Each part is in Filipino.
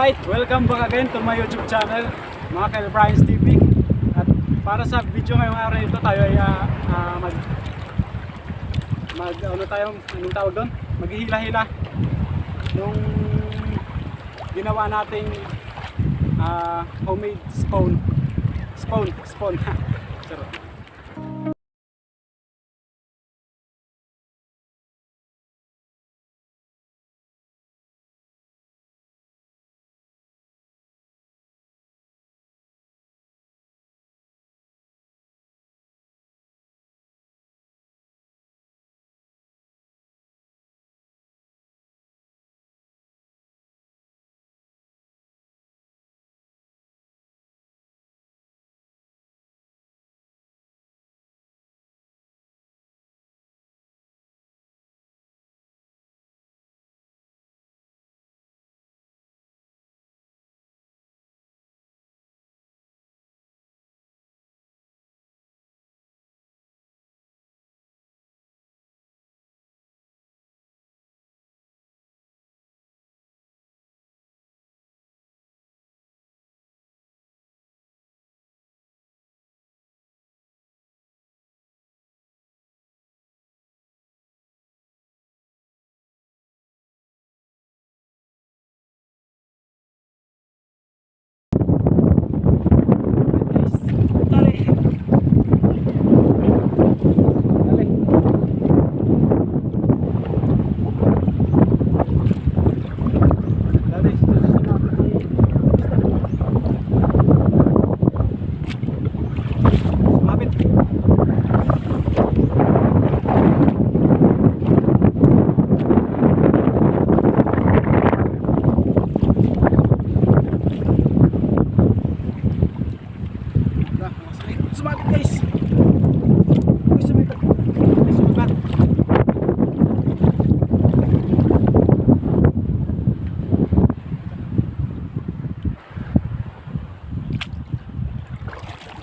Alright, welcome back again to my YouTube channel, mga Kyle Brian's TV. At para sa video ngayong araw nito, tayo ay ah, ah, mag mag ano tayo, anong tawag doon? Maghihila-hila yung ginawa nating ah, homemade spawn. Spawn, spawn.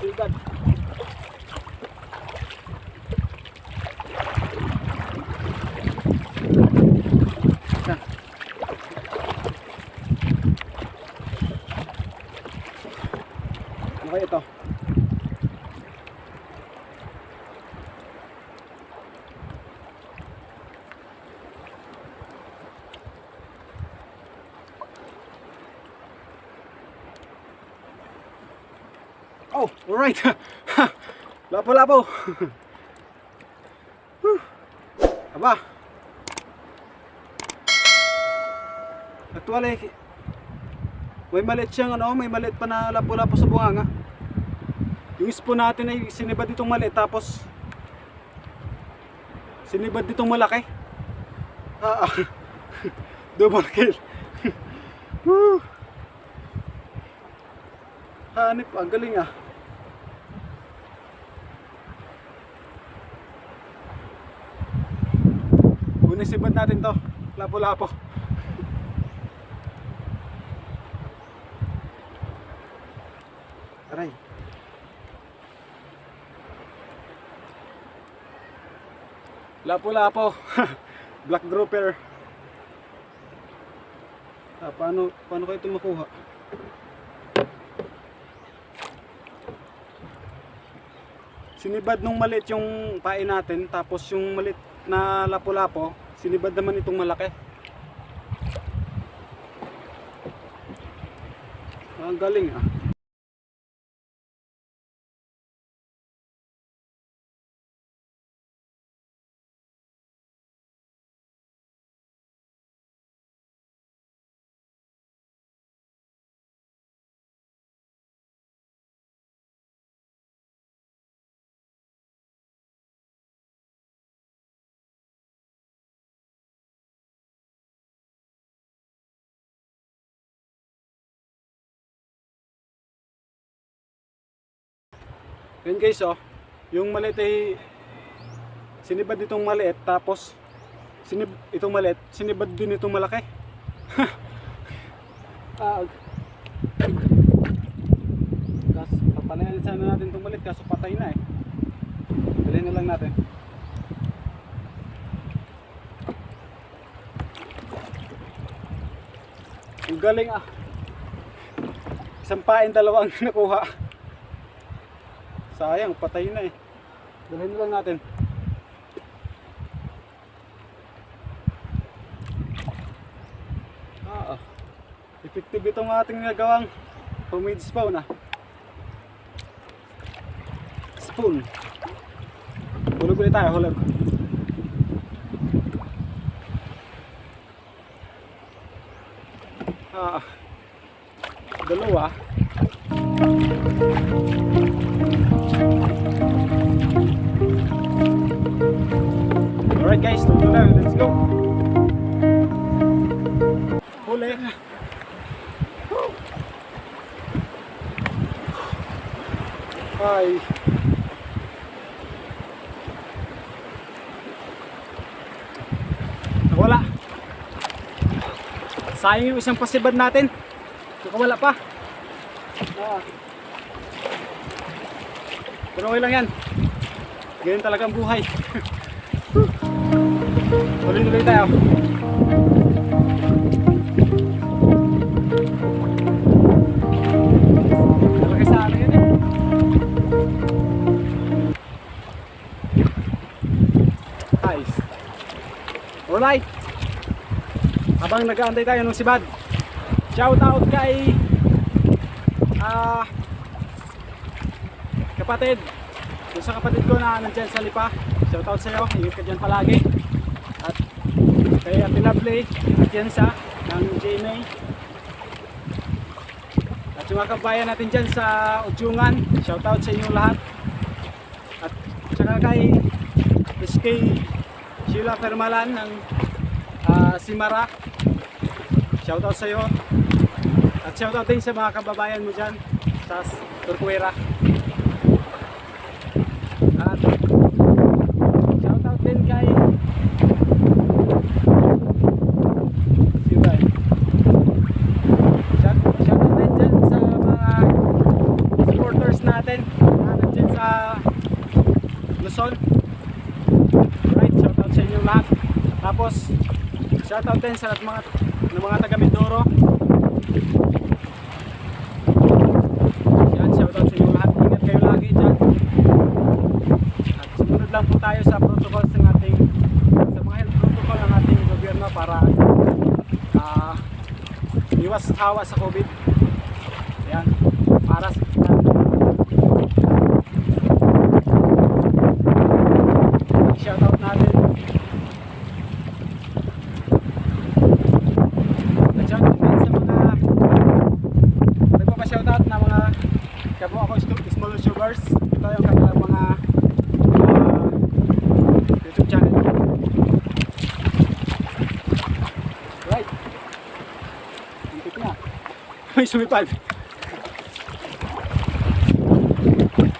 Bigat. Isa. Ano kaya ito? Oh, alright. Lapo-lapo. Aba. Actually, may malit siyang ano, may malit pa na lapo-lapo sa bunganga. Yung spoon natin ay sinibad ditong maliit tapos sinibad ditong malaki. Ah, ah. double kill. Woo. Hanip, ang galing ah. Unang sibad natin to. Lapo-lapo. Aray. Lapo-lapo. Black grouper. Ah, paano, paano kayo ito makuha? sinibad nung maliit yung pain natin tapos yung maliit na lapo-lapo sinibad naman itong malaki. Ang galing ah Yun guys oh, yung maliit ay sinibad itong maliit tapos sinib itong maliit, sinibad din itong malaki. ah, kas papalayan sana natin itong maliit kaso patay na eh. Dalhin na lang natin. Ang galing ah. Isang pain, dalawa ang nakuha. Sayang, patay na eh. Dalhin lang natin. Ah, ah. effective itong ating nagawang homemade spawn ah. Spoon. Hulog ulit tayo, hulog. Ah, dalawa. Guys, tuloy lang. Let's go. Huli. Ay. Wala. Sayang yung isang pasibad natin. Baka wala pa. Pero okay lang yan. Ganyan talaga ang buhay. Tuloy-tuloy tayo. Eh. Alright. Habang nag-aantay tayo ng sibad. Shout out kay ah kapatid. Yung sa kapatid ko na nandyan sa Lipa. Shout out sa'yo. Ingat ka dyan palagi. Lovely at yan sa ng GMA. At yung mga kabayan natin dyan sa Udyungan. Shout out sa inyong lahat. At saka kay SK Sheila Fermalan ng ah, Simara. Shout out sa iyo. At shout out din sa mga kababayan mo dyan sa Turquera. At shout out din kay Sino ba? Shout, shout out din dyan sa mga supporters natin na nandyan sa Luzon. Right, shout out sa inyo lahat. Tapos, shout out din sa mga ng mga taga Mindoro. Yan, shout out sa inyo lahat. Ingat kayo lagi dyan. At sumunod lang po tayo sa protocols ng ating sa mga health protocol ng ating gobyerno para ah iwas hawa sa COVID. Yan, para sa shout out natin At shout out din sa mga nagpapa-shout out na mga kapwa ko stu- small youtubers ito yung kanilang mga ah, youtube channel right Hintik na may sumipad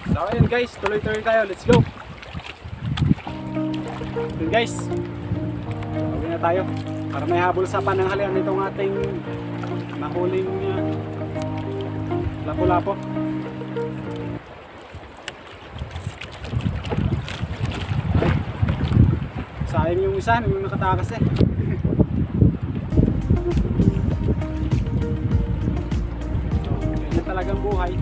so ayun guys. Tuloy-tuloy tayo. Let's go. Yun guys. Uwi na tayo. Para may habol sa pananghalian nitong ating nahuling uh, lapo-lapo Ay, sayang yung isa. Yung nakatakas eh buhay.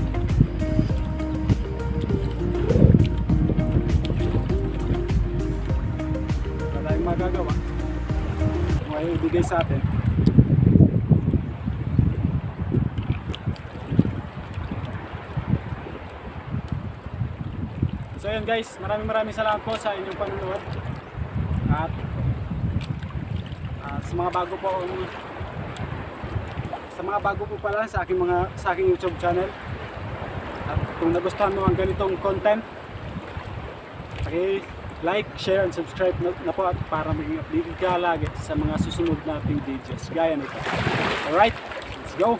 Wala tayong magagawa. Ayaw ibigay sa atin. So yun guys. Maraming maraming salamat po sa inyong panunood at ah, sa mga bago po sa mga bago po pala sa aking mga sa aking YouTube channel at kung nagustuhan mo ang ganitong content Okay, like, share, and subscribe na, na po at para maging updated ka lagi sa mga susunod nating videos gaya nito. Alright, let's go!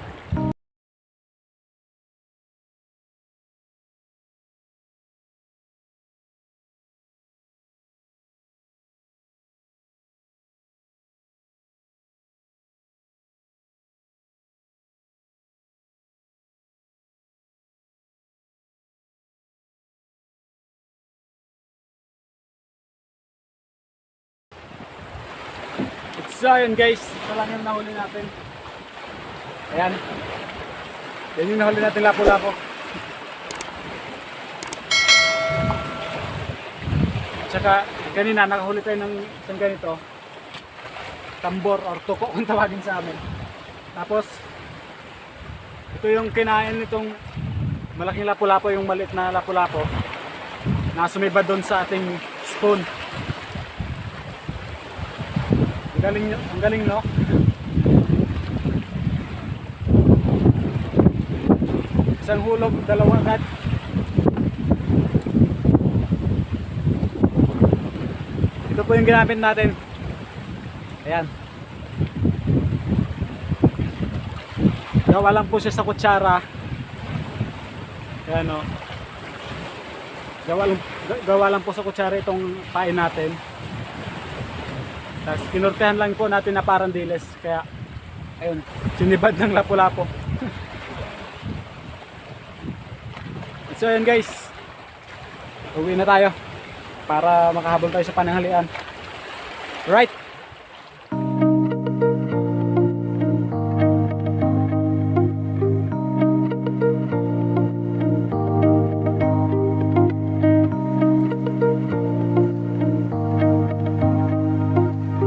So ayun guys, ito lang yung nahuli natin. Ayan. Yan yung nahuli natin lapo-lapo. Tsaka kanina nakahuli tayo ng isang ganito. Tambor or tuko kung tawagin sa amin. Tapos ito yung kinain nitong malaking lapu-lapo yung maliit na lapu-lapo na sumibad doon sa ating spoon. Ang galing, ang galing no? Isang hulog, dalawa agad. Ito po yung ginamit natin. Ayan. Gawa lang po siya sa kutsara. Ayan o. Gawa lang, ga- gawa lang po sa kutsara itong pain natin. Tapos kinurtehan lang po natin na parang diles. Kaya, ayun, sinibad ng lapu-lapo. so ayun guys, uwi na tayo para makahabol tayo sa pananghalian. Right.